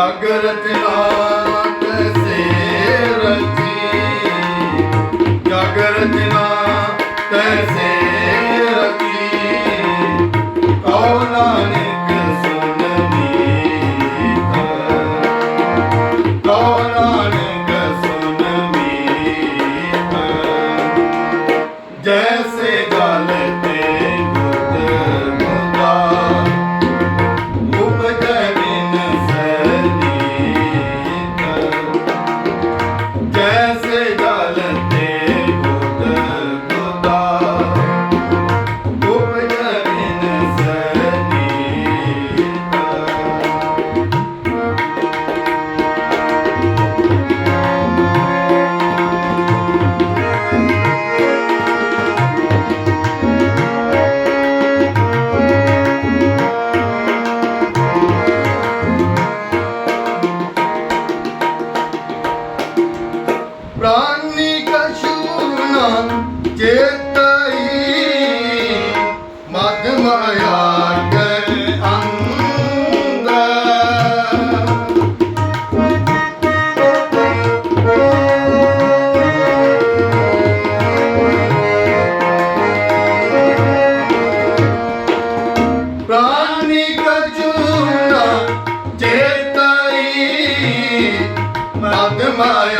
ਜਾਗਰਤ ਨਾਨਕ ਸੇ ਰਚੀ ਜਾਗਰਤ ਨਾਨਕ ਸੇ ਰਚੀ ਕੌਲਾਨੇ ਪ੍ਰਾਨੀ ਕਸ਼ੂਨਾ ਚੇਤਈ ਮਦ ਮਾਇਆ ਕੈ ਚੇਤਈ ਮਦ ਮਾਇਆ